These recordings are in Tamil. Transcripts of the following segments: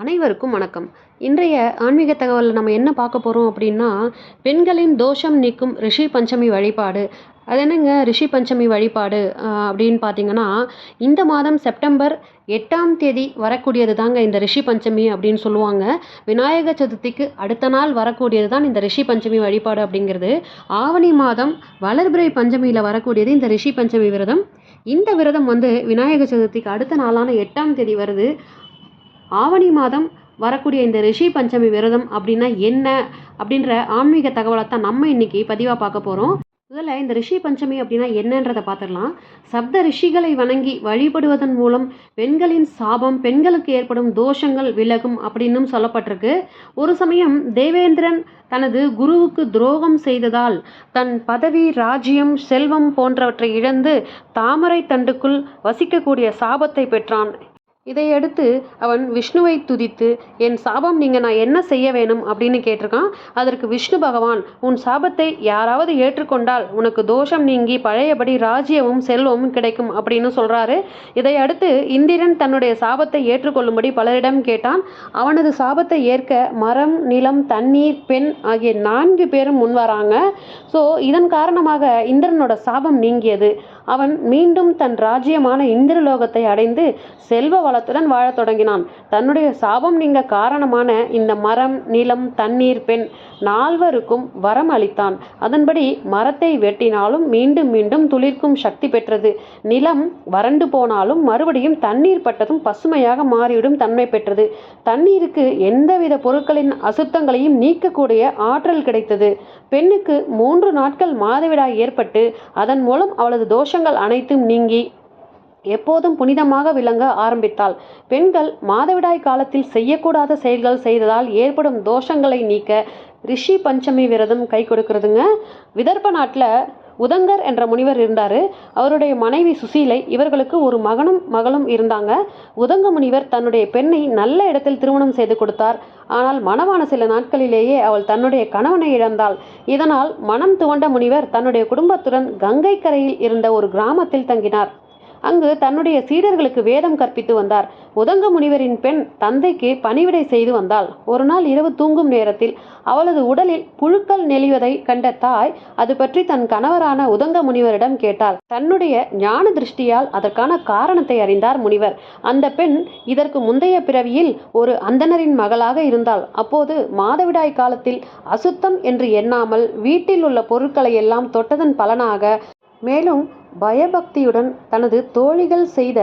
அனைவருக்கும் வணக்கம். இன்றைய ஆன்மீக தகவலில் நம்ம என்ன பார்க்க போகிறோம் அப்படின்னா பெண்களின் தோஷம் நீக்கும் ரிஷி பஞ்சமி வழிபாடு. அது என்னங்க? ரிஷி பஞ்சமி வழிபாடு அப்படின்னு பார்த்தீங்கன்னா இந்த மாதம் செப்டம்பர் எட்டாம் தேதி வரக்கூடியது தாங்க இந்த ரிஷி பஞ்சமி அப்படின்னு சொல்லுவாங்க. விநாயக சதுர்த்திக்கு அடுத்த நாள் வரக்கூடியது தான் இந்த ரிஷி பஞ்சமி வழிபாடு அப்படிங்கிறது. ஆவணி மாதம் வளர்பிறை பஞ்சமியில் வரக்கூடியது இந்த ரிஷி பஞ்சமி விரதம். இந்த விரதம் வந்து விநாயக சதுர்த்திக்கு அடுத்த நாளான எட்டாம் தேதி வருது. ஆவணி மாதம் வரக்கூடிய இந்த ரிஷி பஞ்சமி விரதம் அப்படின்னா என்ன அப்படின்ற ஆன்மீக தகவலை தான் நம்ம இன்னைக்கு பதிவாக பார்க்க போகிறோம் முதல்ல இந்த ரிஷி பஞ்சமி அப்படின்னா என்னன்றதை பார்த்துடலாம். சப்த ரிஷிகளை வணங்கி வழிபடுவதன் மூலம் பெண்களின் சாபம் பெண்களுக்கு ஏற்படும் தோஷங்கள் விலகும் அப்படின்னும் சொல்லப்பட்டிருக்கு. ஒரு சமயம் தேவேந்திரன் தனது குருவுக்கு துரோகம் செய்ததால் தன் பதவி ராஜ்யம் செல்வம் போன்றவற்றை இழந்து தாமரை தண்டுக்குள் வசிக்கக்கூடிய சாபத்தை பெற்றான். இதையடுத்து அவன் விஷ்ணுவை துதித்து என் சாபம் நீங்கள் நான் என்ன செய்ய வேணும்? அப்படின்னு கேட்டிருக்கான். அதற்கு விஷ்ணு பகவான் உன் சாபத்தை யாராவது ஏற்றுக்கொண்டால் உனக்கு தோஷம் நீங்கி பழையபடி ராஜ்யமும் செல்வமும் கிடைக்கும் அப்படின்னு சொல்கிறாரு இதையடுத்து இந்திரன் தன்னுடைய சாபத்தை ஏற்றுக்கொள்ளும்படி பலரிடம் கேட்டான். அவனது சாபத்தை ஏற்க மரம் நிலம் தண்ணீர் பெண் ஆகிய நான்கு பேரும் முன்வராங்க ஸோ இதன் காரணமாக இந்திரனோட சாபம் நீங்கியது. அவன் மீண்டும் தன் ராஜ்யமான இந்திரலோகத்தை அடைந்து செல்வ வளத்துடன் வாழத் தொடங்கினான். தன்னுடைய சாபம் நீங்க காரணமான இந்த மரம் நிலம் தண்ணீர் பெண் நால்வருக்கும் வரம் அளித்தான். அதன்படி மரத்தை வெட்டினாலும் மீண்டும் மீண்டும் துளிர்க்கும் சக்தி பெற்றது. நிலம் வறண்டு போனாலும் மறுபடியும் தண்ணீர் பட்டதும் பசுமையாக மாறிவிடும் தன்மை பெற்றது. தண்ணீருக்கு எந்தவித பொருட்களின் அசுத்தங்களையும் நீக்கக்கூடிய ஆற்றல் கிடைத்தது. பெண்ணுக்கு மூன்று நாட்கள் மாதவிடாய் ஏற்பட்டு அதன் மூலம் அவளது தோஷங்கள் அனைத்தும் நீங்கி எப்போதும் புனிதமாக விளங்க ஆரம்பித்தாள். பெண்கள் மாதவிடாய் காலத்தில் செய்யக்கூடாத செயல்கள் செய்ததால் ஏற்படும் தோஷங்களை நீக்க ரிஷி பஞ்சமி விரதம் கை கொடுக்கிறதுங்க. விதர்ப்ப நாட்டில் உதங்கர் என்ற முனிவர் இருந்தார். அவருடைய மனைவி சுசீலை இவர்களுக்கு ஒரு மகனும் மகளும் இருந்தாங்க. உதங்க முனிவர் தன்னுடைய பெண்ணை நல்ல இடத்தில் திருமணம் செய்து கொடுத்தார். ஆனால் மணவான சில நாட்களிலேயே அவள் தன்னுடைய கணவனை இழந்தாள். இதனால் மனம் துவண்ட முனிவர் தன்னுடைய குடும்பத்துடன் கங்கை கரையில் இருந்த ஒரு கிராமத்தில் தங்கினார். அங்கு தன்னுடைய சீடர்களுக்கு வேதம் கற்பித்து வந்தார். உதங்க முனிவரின் பெண் தந்தைக்கு பணிவிடை செய்து வந்தாள். ஒரு நாள் இரவு தூங்கும் நேரத்தில் அவளது உடலில் புழுக்கள் நெளிவதை கண்ட தாய் அது பற்றி தன் கணவரான உதங்க முனிவரிடம் கேட்டாள். தன்னுடைய ஞான திருஷ்டியால் அதற்கான காரணத்தை அறிந்தார் முனிவர். அந்த பெண் இதற்கு முந்தைய பிறவியில் ஒரு அந்தணரின் மகளாக இருந்தாள். அப்போது மாதவிடாய் காலத்தில் அசுத்தம் என்று எண்ணாமல் வீட்டில் உள்ள பொருட்களை எல்லாம் தொட்டதன் பலனாக மேலும் பயபக்தியுடன் தனது தோழிகள் செய்த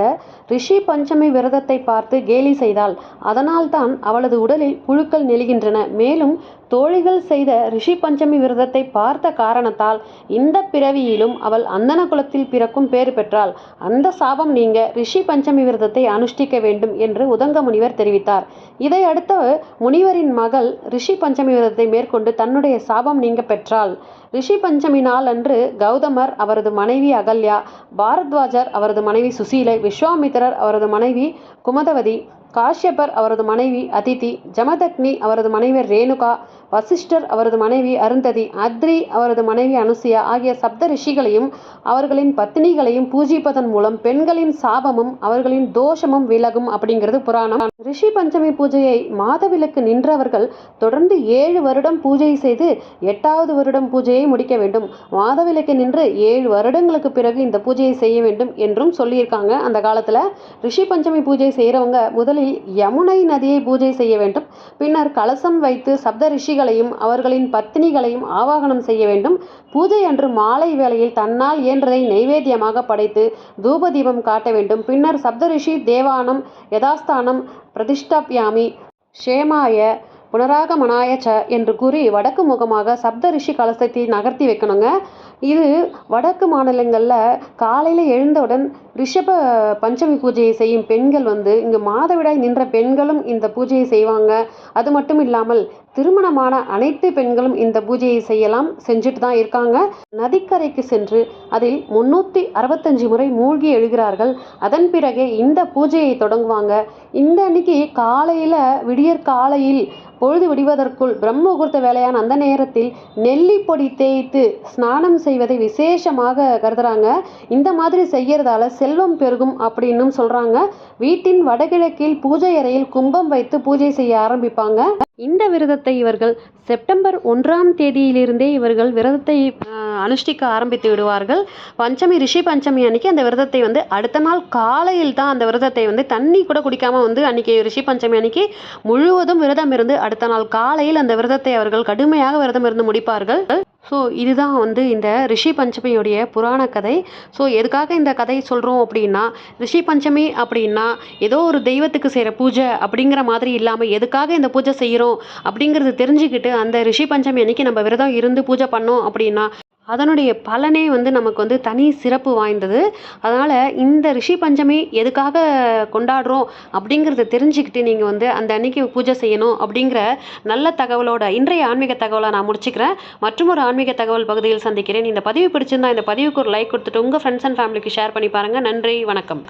ரிஷி பஞ்சமி விரதத்தை பார்த்து கேலி செய்தாள். அதனால்தான் அவளது உடலில் புழுக்கள் நெழுகின்றன மேலும் தோழிகள் செய்த ரிஷி பஞ்சமி விரதத்தை பார்த்த காரணத்தால் இந்த பிறவியிலும் அவள் அந்தன குலத்தில் பிறக்கும் பேறு பெற்றாள். அந்த சாபம் நீங்க ரிஷி பஞ்சமி விரதத்தை அனுஷ்டிக்க வேண்டும் என்று உதங்க முனிவர் தெரிவித்தார். இதை அடுத்த முனிவரின் மகள் ரிஷி பஞ்சமி விரதத்தை மேற்கொண்டு தன்னுடைய சாபம் நீங்க பெற்றாள். ரிஷி பஞ்சமி நாள் அன்று கௌதமர் அவரது மனைவி அகல்யா பாரத்வாஜர் அவரது மனைவி சுசீலை விஸ்வாமித்திரர் அவரது மனைவி குமதவதி காஷ்யபர் அவரது மனைவி அதிதி ஜமதக்னி அவரது மனைவி ரேணுகா வசிஷ்டர் அவரது மனைவி அருந்ததி அத்ரி அவரது மனைவி அனுசியா ஆகிய சப்த ரிஷிகளையும் அவர்களின் பத்தினிகளையும் பூஜிப்பதன் மூலம் பெண்களின் சாபமும் அவர்களின் தோஷமும் விலகும் அப்படிங்கிறது புராணம். ரிஷி பஞ்சமி பூஜையை மாதவிலக்கு நின்றவர்கள் தொடர்ந்து ஏழு வருடம் பூஜை செய்து எட்டாவது வருடம் பூஜையை முடிக்க வேண்டும். மாதவிலக்கு நின்று ஏழு வருடங்களுக்கு பிறகு இந்த பூஜையை செய்ய வேண்டும் என்றும் சொல்லியிருக்காங்க. அந்த காலத்தில் ரிஷி பஞ்சமி பூஜை செய்கிறவங்க முதலில் யமுனை நதியை பூஜை செய்ய வேண்டும். பின்னர் கலசம் வைத்து சப்த ரிஷிகளையும் அவர்களின் பத்தினிகளையும் ஆவாகனம் செய்ய வேண்டும். பூஜை அன்று மாலை வேளையில் தன்னால் இயன்றதை நைவேத்தியமாக படைத்து தூப தீபம் காட்ட வேண்டும். பின்னர் சப்தரிஷி தேவானம் யதாஸ்தானம் பிரதிஷ்டாப்யாமி ஷேமாய புனராக ச என்று கூறி வடக்கு முகமாக சப்த ரிஷி கலசத்தை நகர்த்தி வைக்கணுங்க. இது வடக்கு மாநிலங்களில் காலையில் எழுந்தவுடன் ரிஷப பஞ்சமி பூஜையை செய்யும் பெண்கள் வந்து இங்கே மாதவிடாய் நின்ற பெண்களும் இந்த பூஜையை செய்வாங்க. அது மட்டும் இல்லாமல் திருமணமான அனைத்து பெண்களும் இந்த பூஜையை செய்யலாம் செஞ்சுட்டு தான் இருக்காங்க. நதிக்கரைக்கு சென்று அதில் முன்னூற்றி அறுபத்தஞ்சு முறை மூழ்கி எழுகிறார்கள். அதன் பிறகே இந்த பூஜையை தொடங்குவாங்க. இந்த அன்னைக்கு காலையில் விடியற் காலையில் பொழுது விடிவதற்குள் பிரம்ம முகூர்த்த வேலையான அந்த நேரத்தில் நெல்லி பொடி தேய்த்து ஸ்நானம் செய்வதை விசேஷமாக கருதுறாங்க. இந்த மாதிரி செய்யறதால செல்வம் பெருகும் அப்படின்னும் சொல்றாங்க. வீட்டின் வடகிழக்கில் பூஜை அறையில் கும்பம் வைத்து பூஜை செய்ய ஆரம்பிப்பாங்க. இந்த விரதத்தை இவர்கள் செப்டம்பர் ஒன்றாம் தேதியிலிருந்தே இவர்கள் விரதத்தை அனுஷ்டிக்க ஆரம்பித்து விடுவார்கள். பஞ்சமி ரிஷி பஞ்சமி அன்னைக்கு அந்த விரதத்தை வந்து அடுத்த நாள் காலையில் தான் அந்த விரதத்தை வந்து தண்ணி கூட குடிக்காம வந்து அன்னைக்கு ரிஷி பஞ்சமி அன்னைக்கு முழுவதும் விரதம் இருந்து அடுத்த நாள் காலையில் அந்த விரதத்தை அவர்கள் கடுமையாக விரதம் இருந்து முடிப்பார்கள். ஸோ இதுதான் வந்து இந்த ரிஷி பஞ்சமியுடைய புராண கதை. ஸோ எதுக்காக இந்த கதை சொல்கிறோம் அப்படின்னா ரிஷி பஞ்சமி அப்படின்னா ஏதோ ஒரு தெய்வத்துக்கு செய்கிற பூஜை அப்படிங்கிற மாதிரி இல்லாமல் எதுக்காக இந்த பூஜை செய்கிறோம் அப்படிங்கிறது தெரிஞ்சுக்கிட்டு அந்த ரிஷி பஞ்சமி அன்னைக்கு நம்ம விரதம் இருந்து பூஜை பண்ணோம் அப்படின்னா அதனுடைய பலனே வந்து நமக்கு வந்து தனி சிறப்பு வாய்ந்தது. அதனால் இந்த ரிஷி பஞ்சமி எதுக்காக கொண்டாடுறோம் அப்படிங்கிறத தெரிஞ்சுக்கிட்டு நீங்கள் வந்து அந்த அன்னைக்கு பூஜை செய்யணும் அப்படிங்கிற நல்ல தகவலோட இன்றைய ஆன்மீக தகவலை நான் முடிச்சுக்கிறேன். மற்றும் ஒரு ஆன்மீக தகவல் பகுதியில் சந்திக்கிறேன். இந்த பதிவு பிடிச்சிருந்தா இந்த பதிவுக்கு ஒரு லைக் கொடுத்துட்டு உங்கள் ஃப்ரெண்ட்ஸ் அண்ட் ஃபேமிலிக்கு ஷேர் பண்ணி பாருங்கள் நன்றி வணக்கம்.